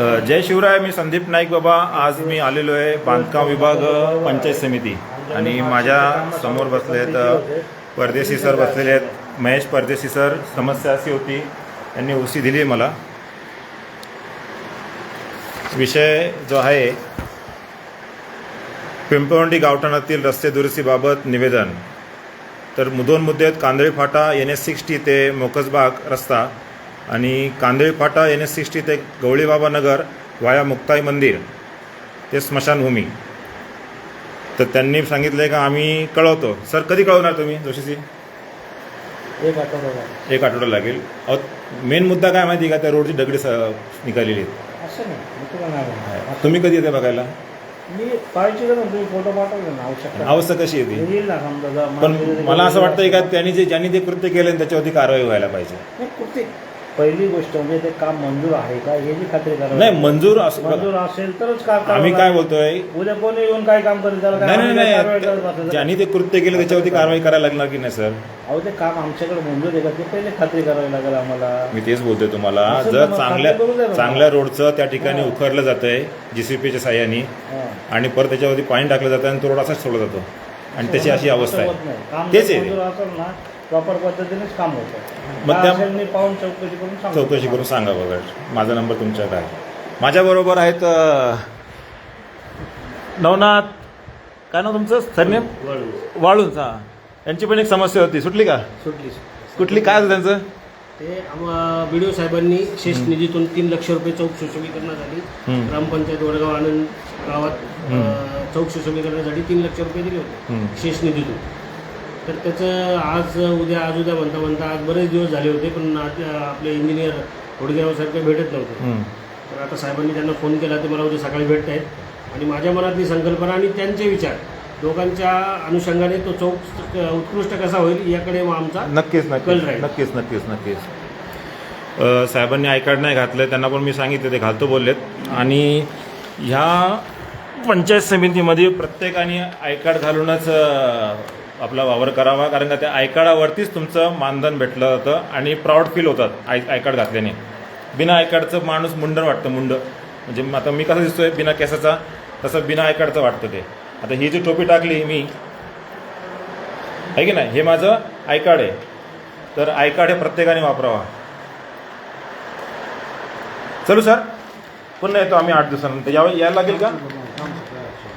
जय शिवराय मी संदीप नाईक बाबा. आज मी आलेलो आहे बांधकाम विभाग पंचायत समिती. आणि माझ्यासमोर बसले आहेत परदेशी सर बसलेले आहेत. महेश परदेशी सर समस्या अशी होती यांनी ओसी दिली आहे मला. विषय जो आहे पिंपवंडी गावठाणातील रस्ते दुरुस्तीबाबत निवेदन. तर दोन मुद्दे आहेत Kandali Phata N S sixty ते मोकसबाग रस्ता. आणि Kandali Phata N S sixty ते गवळीबाबा नगर वाया मुक्ताई मंदिर ते स्मशानभूमी. तर त्यांनी सांगितलं का आम्ही कळवतो. सर कधी कळवणार तुम्ही जोशीजी? एक आठवडा. एक आठवडा लागेल. अहो मेन मुद्दा काय माहिती आहे का? त्या रोडची दगडी स निघालेली आहेत. तुम्ही कधी येते बघायला? अवस्था कशी येते पण मला- असं वाटतंय का त्यांनी जे ज्यांनी ते कृत्य केलं त्याच्यावरती कारवाई व्हायला पाहिजे. पहिली गोष्ट म्हणजे ते काम मंजूर आहे का याची खात्री करा नाही मंजूर असं मंजूर असेल तरच का आम्ही काय बोलतोय उद्या कोणी येऊन काय काम करेल त्याला काय नाही नाही आम्ही काय कारवाई करत नाही बसायचं? ज्यांनी ते कृत्य केलं त्याच्यावरती कारवाई करायला लागणार की नाही सर अहो ते काम आमच्याकडे मंजूर आहे का ते पहिले खात्री करावी लागेल आम्हाला मी तेच बोलतोय तुम्हाला जर मग चांगल्या खात्री करू द्या ना. चांगल्या रोडचं त्या ठिकाणी. उखरलं जातंय जीसीपीच्या साह्याने हा. आणि परत त्याच्यावरती पाणी टाकलं जातं आणि तो रोड असाच सोडला जातो आणि त्याची अशी अवस्था होत आहे नाही. काम तेच जर आहे. मंजूर असेल ना प्रॉपर पद्धतीनेच काम होतं. मग त्या- मी पाहून चौकशी करून सांगतो चौकशी करून सांगा बघा. माझा नंबर तुमच्याकडे आहे. माझ्याबरोबर आहेत अं, नवनाथ काय नाव तुमचं? सरनेम? वाळूंच हा. यांची पण एक समस्या होती. सुटली का? सुटली कुठली? काय होतं त्यांचं? ते बी डी ओ साहेबांनी शेष निधीतून तीन लक्ष रुपये चौक सुशोभीकरणासाठी हम्म. ग्रामपंचायत वडगाव आनंद गावात अ, चौक सुशोभीकरणासाठी तीन लक्ष रुपये दिले होते. हम्म. शेष निधीतून. तर त्याचं आज उद्या आज उद्या म्हणता म्हणता आज बरेच दिवस झाले होते पण आपले इंजिनियर होडगेराव सारखे भेटत नव्हते. तर आता साहेबांनी त्यांना फोन केला ते मला उद्या सकाळी भेटत आहेत आणि माझ्या मनातली संकल्पना आणि त्यांचे विचार दोघांच्या अनुषंगाने तो चौक उत्कृष्ट कसा होईल याकडे मग आमचा नक्कीच नक्कीच. राहील. नक्कीच नक्कीच नक्कीच. साहेबांनी आय कार्ड नाही घातलं त्यांना पण मी सांगितलं ते घालतो बोललेत. आणि ह्या पंचायत समितीमध्ये प्रत्येकाने आय कार्ड घालूनच आपला वावर करावा कारण का त्या आय कार्डावरतीच तुमचं मानधन भेटलं जातं आणि प्राऊड फील होतात आय आय कार्ड घातल्याने. बिना आय कार्डचं माणूस मुंडण वाटतं मुंड. म्हणजे आता मी कसं दिसतोय? बिना केसाचा तसं बिना आय कार्डचं वाटतं ते. आता ही जी टोपी टाकली मी आहे की नाही? हे माझं आय कार्ड आहे. तर आय कार्ड हे प्रत्येकाने वापरावा. चलू सर. पुन्हा येतो आम्ही आठ दिवसानंतर. यावं यायला लागेल का?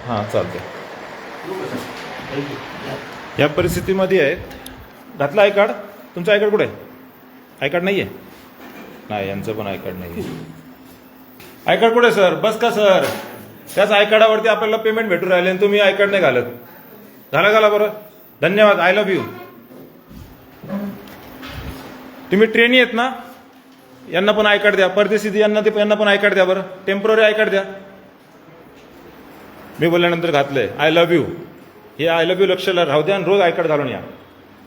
हां चालते या परिस्थितीमध्ये आहेत घातलं आय कार्ड? तुमचं आय कार्ड कुठे? आहे आय कार्ड नाही आहे नाही यांचं पण आय कार्ड नाही आहे आय कार्ड कुठे आहे सर? बस का सर? त्याच आय कार्डावरती आपल्याला पेमेंट भेटू राहिले आणि तुम्ही आय कार्ड नाही घालत. घाला घाला बरं? धन्यवाद आय लव्ह यू तुम्ही ट्रेनी आहेत ना? यांना पण आय कार्ड द्या. परदेशी यांना ते यांना पण आय कार्ड द्या बरं. टेंपररी आय कार्ड द्या. मी बोलल्यानंतर घातलंय. आय लव्ह यू हे आय लव्ह यू लक्षात राहू द्या आणि रोज आय कार्ड घालून या.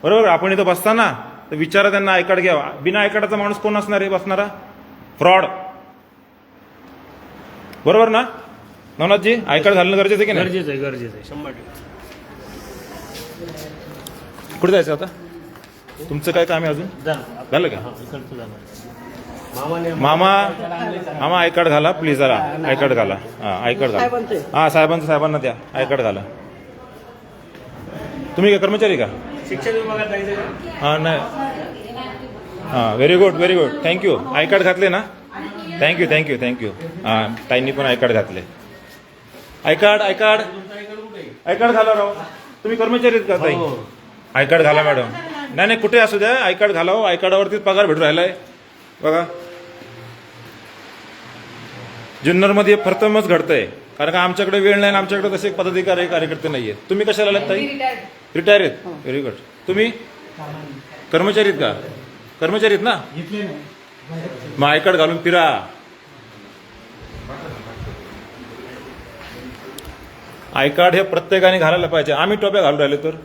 बरोबर? आपण इथं बसताना तर विचारा त्यांना आय कार्ड घ्यावा. बिना आय कार्डाचा माणूस कोण असणार आहे बसणारा? फ्रॉड. बरोबर ना? नवनाथजी आय कार्ड घालणं गरजेचं आहे की नाही? गरजेचं आहे गरजेचं आहे. शंभर टक्के. कुठे जायचं आता? तुमचं काय काम आहे अजून? झालं. झालं का? हा, इकडचं झालं. मामाने मामा मामा आय कार्ड घाला प्लीज जरा. आय कार्ड घाला. हा आय कार्ड घाला. हा साहेबांचं साहेबांना द्या. आय कार्ड घाला. तुम्ही काय कर्मचारी का? शिक्षण विभागात जायचं का हा नाही. हां very good very good thank you I card घातले ना? Thank you thank you thank you हां ताईंनी पण आय कार्ड घातले. I card I card I card घाला राव. तुम्ही कर्मचारी आहेत का ताई? आय कार्ड घाला मॅडम नाही नाही कुठे असू द्या. आय कार्ड घाला हो आय कार्डावरतीच पगार भेटू राहिलाय. बघा. जुन्नरमध्ये प्रथमच घडतंय. कारण का आमच्याकडे वेळ नाही आणि आमच्याकडे तसे पदाधिकारी कार्यकर्ते नाही आहेत तुम्ही कशाला आलात ताई रिटायर आहेत? व्हेरी गुड तुम्ही? कर्मचारी आहेत का? कर्मचारी आहेत ना? मग आय कार्ड घालून फिरा. आय कार्ड हे प्रत्येकाने घालायला पाहिजे. आम्ही टोप्या घालून राहिलो तर?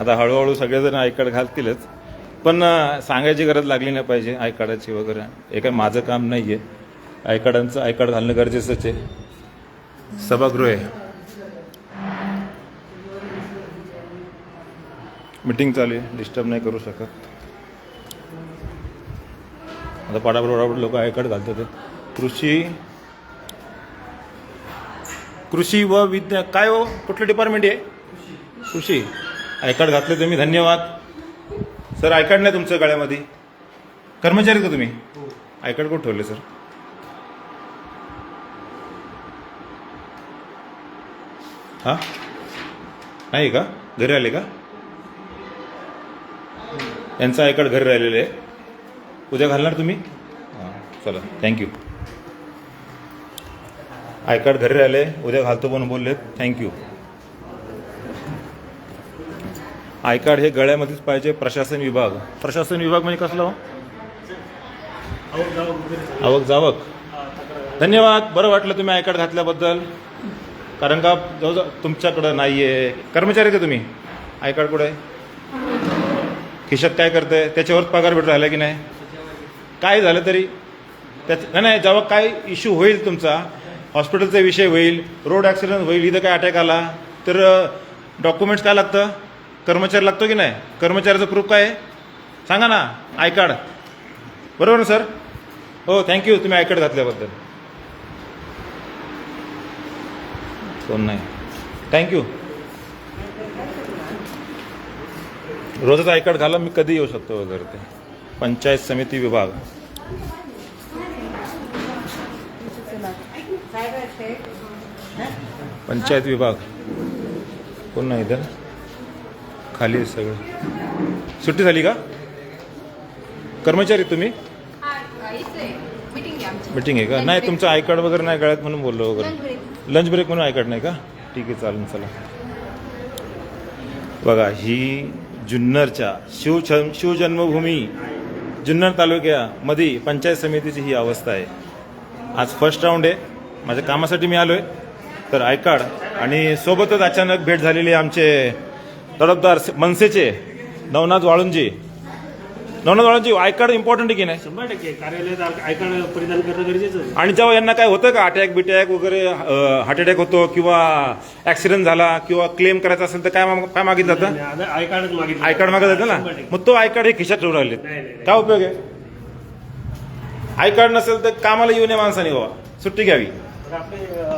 आता हळूहळू सगळेजण आय कार्ड घालतीलच. पण सांगायची गरज लागली नाही पाहिजे आय कार्डाची वगैरे. हे काय माझं काम नाही आहे आय कार्डांचं आय कार्ड घालणं गरजेचंच आहे. सभागृह आहे. मीटिंग चालू आहे. डिस्टर्ब नाही करू शकत. आता पाडापड लोक आय कार्ड घालतात. कृषी कृषी व विद्या काय हो? कुठलं डिपार्टमेंट आहे? कृषी. आय कार्ड घातले तुम्ही धन्यवाद. सर आय कार्ड नाही तुमचं गळ्यामध्ये? कर्मचारी का तुम्ही? आय कार्ड कुठं ठेवले सर? हां? नाही का? घरी आले का? यांचं आय कार्ड घरी राहिलेलं आहे. उद्या घालणार तुम्ही? हां चला. थँक्यू आय कार्ड घरी राहिले उद्या घालतो पण बोललेत थँक्यू आय कार्ड हे गळ्यामध्येच पाहिजे प्रशासन विभाग. प्रशासन विभाग म्हणजे कसलं हो? जाऊ आवक जावक. धन्यवाद. बरं वाटलं तुम्ही आय कार्ड घातल्याबद्दल. कारण का जवळजवळ तुमच्याकडं नाही आहे कर्मचारी ते तुम्ही. आय कार्ड कुठे खिशात काय करते त्याच्यावरच पगार भेट राहिला की नाही? काय झालं तरी? त्याच नाही नाही जेव्हा काय इश्यू होईल तुमचा? हॉस्पिटलचा विषय होईल. रोड ॲक्सिडेंट होईल. इथं काय अटॅक आला? तर डॉक्युमेंट्स काय लागतं? कर्मचारी लागतो की नाही? कर्मचाऱ्याचं प्रूफ काय आहे? सांगा ना आय कार्ड. बरोबर ना सर? हो थँक्यू तुम्ही आय कार्ड घातल्याबद्दल. कोण नाही. थँक्यू रोजच आय कार्ड घाला मी कधी येऊ शकतो वगैरे ते. पंचायत समिती विभाग. पंचायत विभाग. कोण नाही इथं? खाली सगळं. सुट्टी झाली का? कर्मचारी तुम्ही? मीटिंग आहे का? नाही तुमचं आय कार्ड वगैरे नाही गळ्यात म्हणून बोललो वगैरे. लंच ब्रेक म्हणून आय कार्ड नाही का? ठीक आहे चालेल चला. बघा ही जुन्नरच्या शिव शिवजन्मभूमी जुन्नर तालुक्यामध्ये पंचायत समितीची ही अवस्था आहे. आज फर्स्ट राऊंड आहे. माझ्या कामासाठी मी आलो आहे तर आय कार्ड आणि सोबतच अचानक भेट झालेली आमचे तडफदार मनसेचे Navnath Walunje. Navnath Walunje I card important आहे की नाही? शंभर टक्के. कार्यालयात आय कार्ड परिधान करणं गरजेचं आहे. आणि जेव्हा यांना काय होतं का अटॅक बिटॅक वगैरे हार्ट अटॅक होतो किंवा ऍक्सिडेंट झाला किंवा क्लेम करायचा असेल तर काय माग- काय मागितलं जातं? नाही, आता आय कार्डच मागितलं आय कार्ड मागत जातं ना? शंभर टक्के. मग तो आय कार्ड हे खिशात ठेवून राहिले. नाही, नाही, नाही. काय उपयोग आहे? आय कार्ड नसेल तर कामाला येऊ नये माणसाने बाबा. सुट्टी घ्यावी.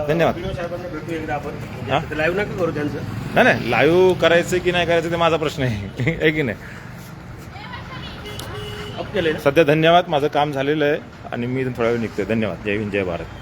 धन्यवाद. त्यांचं. नाही नाही लाईव्ह करायचं की नाही करायचं ते माझा प्रश्न आहे. की नाही? सध्या धन्यवाद माझं काम झालेलं आहे आणि मी थोड्या वेळ निघतोय. धन्यवाद. जय हिंद जय भारत.